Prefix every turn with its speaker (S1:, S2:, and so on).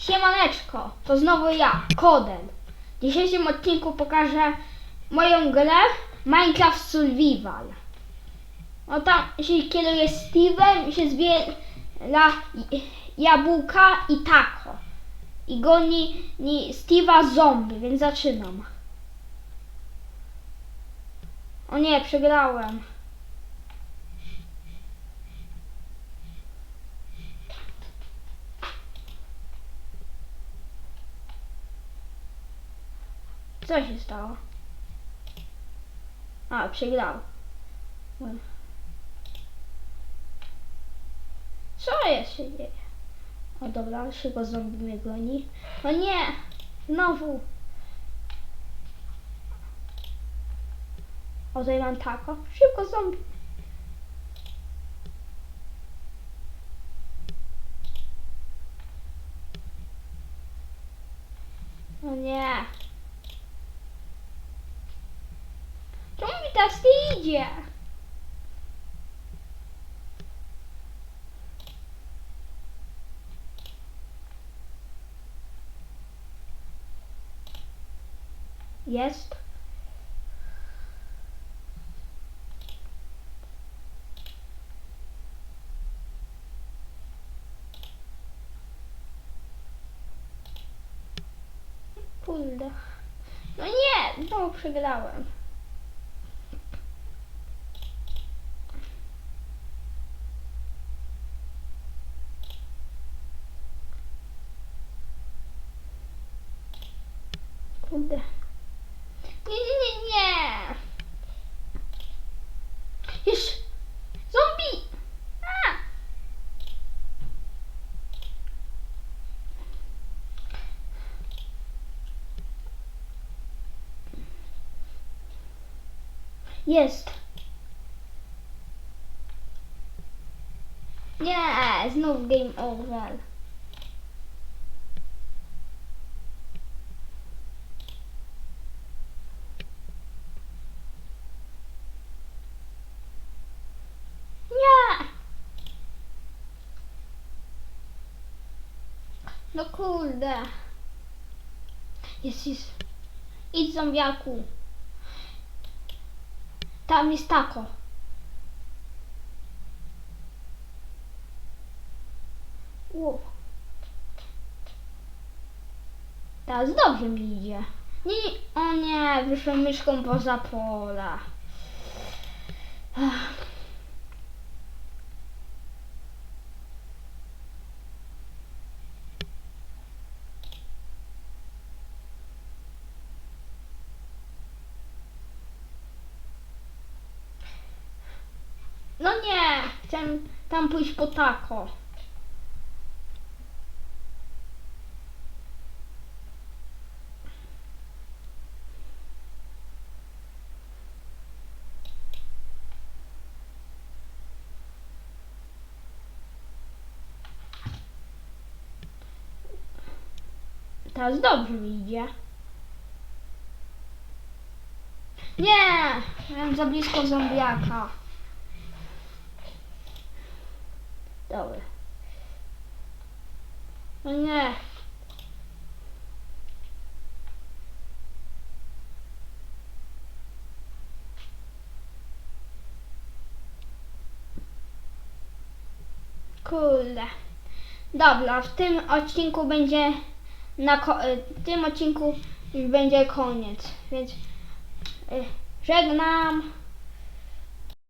S1: Siemaneczko, to znowu ja, Kodem. W dzisiejszym odcinku pokażę moją grę Minecraft Survival. No tam się kieruje Steve'em i się zbiera jabłka i tako. I goni ni Steve'a zombie, więc zaczynam. O nie, przegrałem. Co się stało? A, przegrał. Co jest się dzieje? O dobra, szybko zombie mnie goni. O nie! Znowu! O, tutaj mam tako. Szybko zombie! O nie! Nie idzie? Jest. Kurde. No nie, znowu przegrałem. Kurde. Nie, nie, nie, nie. Jeszcze. Zombie! A! Jest. Nie, znów game over. Nie! No kurde. Jest, jest. Idź zombiaku. Tam jest tako. Ło. Teraz dobrze mi idzie. Nie, nie. O nie, wyszłem myszką poza pola. Ach. No nie, chcę tam pójść po tako. Teraz dobrze mi idzie. Nie! Miałem za blisko zombiaka. Dobra. No nie. Kurde. Dobra, w tym odcinku będzie na y, w tym odcinku już będzie koniec, więc y, żegnam.